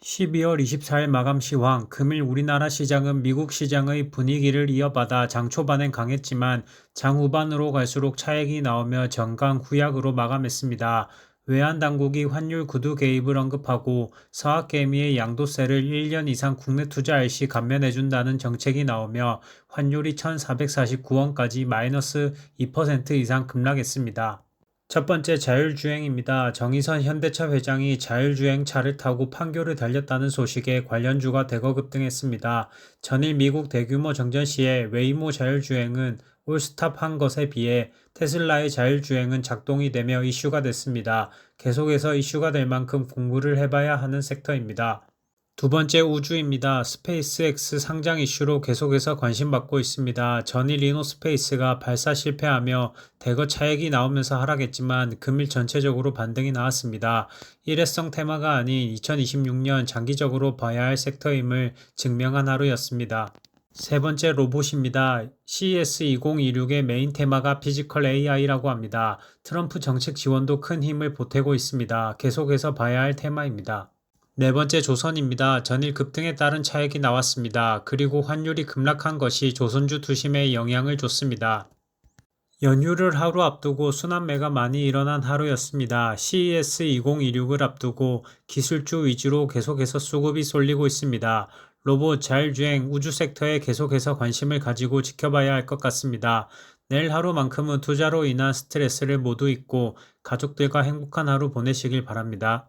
12월 24일 마감 시황, 금일 우리나라 시장은 미국 시장의 분위기를 이어받아 장 초반엔 강했지만 장 후반으로 갈수록 차익이 나오며 정강 후약으로 마감했습니다. 외환 당국이 환율 구두 개입을 언급하고 서학 개미의 양도세를 1년 이상 국내 투자할 시 감면해준다는 정책이 나오며 환율이 1449원까지 마이너스 2% 이상 급락했습니다. 첫 번째 자율주행입니다. 정의선 현대차 회장이 자율주행 차를 타고 판교를 달렸다는 소식에 관련주가 대거 급등했습니다. 전일 미국 대규모 정전 시에 웨이모 자율주행은 올스탑한 것에 비해 테슬라의 자율주행은 작동이 되며 이슈가 됐습니다. 계속해서 이슈가 될 만큼 공부를 해봐야 하는 섹터입니다. 두 번째 우주입니다. 스페이스X 상장 이슈로 계속해서 관심받고 있습니다. 전일 이노스페이스가 발사 실패하며 대거 차익이 나오면서 하락했지만 금일 전체적으로 반등이 나왔습니다. 일회성 테마가 아닌 2026년 장기적으로 봐야 할 섹터임을 증명한 하루였습니다. 세 번째 로봇입니다. CES 2026의 메인 테마가 피지컬 AI라고 합니다. 트럼프 정책 지원도 큰 힘을 보태고 있습니다. 계속해서 봐야 할 테마입니다. 네 번째 조선입니다. 전일 급등에 따른 차익이 나왔습니다. 그리고 환율이 급락한 것이 조선주 투심에 영향을 줬습니다. 연휴를 하루 앞두고 순환매가 많이 일어난 하루였습니다. CES 2026을 앞두고 기술주 위주로 계속해서 수급이 쏠리고 있습니다. 로봇, 자율주행, 우주 섹터에 계속해서 관심을 가지고 지켜봐야 할 것 같습니다. 내일 하루만큼은 투자로 인한 스트레스를 모두 잊고 가족들과 행복한 하루 보내시길 바랍니다.